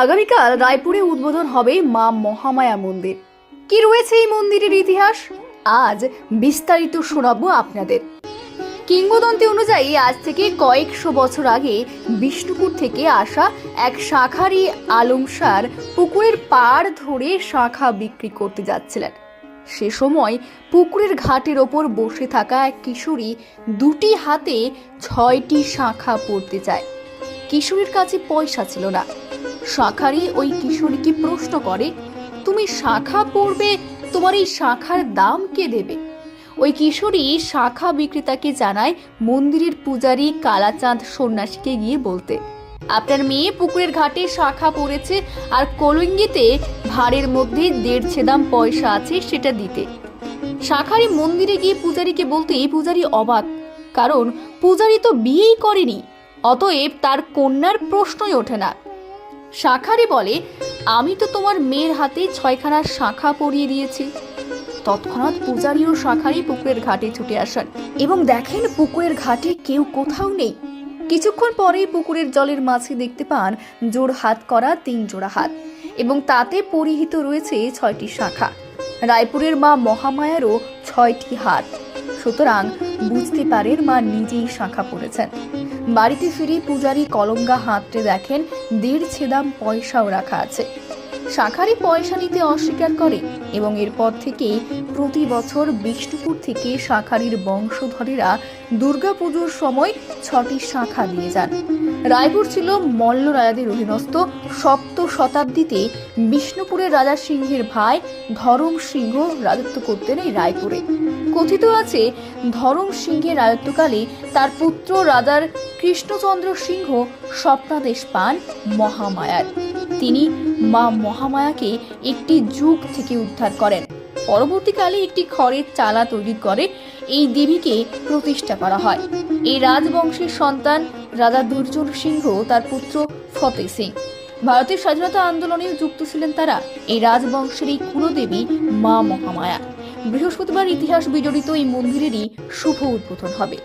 আগামীকাল রায়পুরে উদ্বোধন হবে মা মহামায়া মন্দির। কি রয়েছে এই মন্দিরের ইতিহাস? আজ বিস্তারিত শোনাবো আপনাদের। কিংবদন্তি অনুযায়ী আজ থেকে কয়েকশো বছর আগে বিষ্ণুপুর থেকে আসা এক শাখারি আলমসার পুকুরের পাড় ধরে শাখা বিক্রি করতে যাচ্ছিলেন। সে সময় পুকুরের ঘাটের ওপর বসে থাকা এক কিশোরী দুটি হাতে ছয়টি শাখা পড়তে চায়। কিশোরীর কাছে পয়সা ছিল না। শাখারি ওই কিশোরীকে প্রশ্ন করে, তুমি শাখা পড়বে, তোমার এই শাখার দাম কে দেবে? ওই কিশোরী শাখা বিক্রেতাকে জানায় মন্দিরের পূজারী কালাচাঁদ সন্ন্যাসীকে গিয়ে বলতে, আপনার মেয়ে পুকুরের ঘাটে শাখা পড়েছে আর কলঙ্গিতে ভাড়ের মধ্যে দেড় দাম পয়সা আছে সেটা দিতে। শাখারি মন্দিরে গিয়ে পূজারীকে বলতে, এই পূজারী অবাক, কারণ পূজারী তো বিয়েই করেনি, অতএব তার কন্যার প্রশ্নই ওঠে না। শাখারি বলে, আমি তো তোমার মেয়ের হাতে ছয়খানা শাখা পরিয়ে দিয়েছি। তৎক্ষণাৎ পূজারী ও শাখারি পুকুরের ঘাটে ছুটে আসেন। এবং দেখেন পুকুরের ঘাটে কেউ কোথাও নেই। কিছুক্ষণ পরেই পুকুরের জলের মাঝে দেখতে পান জোড় হাত করা তিন জোড়া হাত। এবং তাতে পরিহিত রয়েছে ছয়টি শাখা। রায়পুরের মা মহামায়ারও ছয়টি হাত। সুতরাং বুঝতে পারেন মা নিজেই শাখা পড়েছেন। বাড়িতে ফিরে পূজারী কলঙ্গা হাতটে দেখেন দেড় ছেদাম পয়সাও রাখা আছে। শাখারি পয়সা নিতে অস্বীকার করে এবং এরপর থেকে প্রতি বছর বিষ্ণুপুর থেকে শাখারির বংশধরেরা দুর্গাপুজোর সময় ছটি শাখা দিয়ে যান। রায়পুর ছিল মল্ল রাজাদের অধীনস্থ সপ্ত শতাব্দীতে বিষ্ণুপুরের রাজা সিংহের ভাই ধরম সিংহ রাজত্ব করতেন এই রায়পুরে। কথিত আছে, ধরম সিংহের রাজত্বকালে তার পুত্র রাজার কৃষ্ণচন্দ্র সিংহ স্বপ্নাদেশ পান মহামায়ার। তিনি মা মহামায়াকে একটি যুগ থেকে উদ্ধার করেন। পরবর্তীকালে একটি খড়ের চালা তৈরি করে এই দেবীকে প্রতিষ্ঠা করা হয়। এই রাজবংশের সন্তান রাজা দুর্জন সিংহ তার পুত্র ফতে সিং। ভারতের স্বাধীনতা আন্দোলনেও যুক্ত ছিলেন তারা। এই রাজবংশের এই কুলদেবী মা মহামায়া। বৃহস্পতিবার ইতিহাস বিজড়িত এই মন্দিরেরই শুভ উদ্বোধন হবে।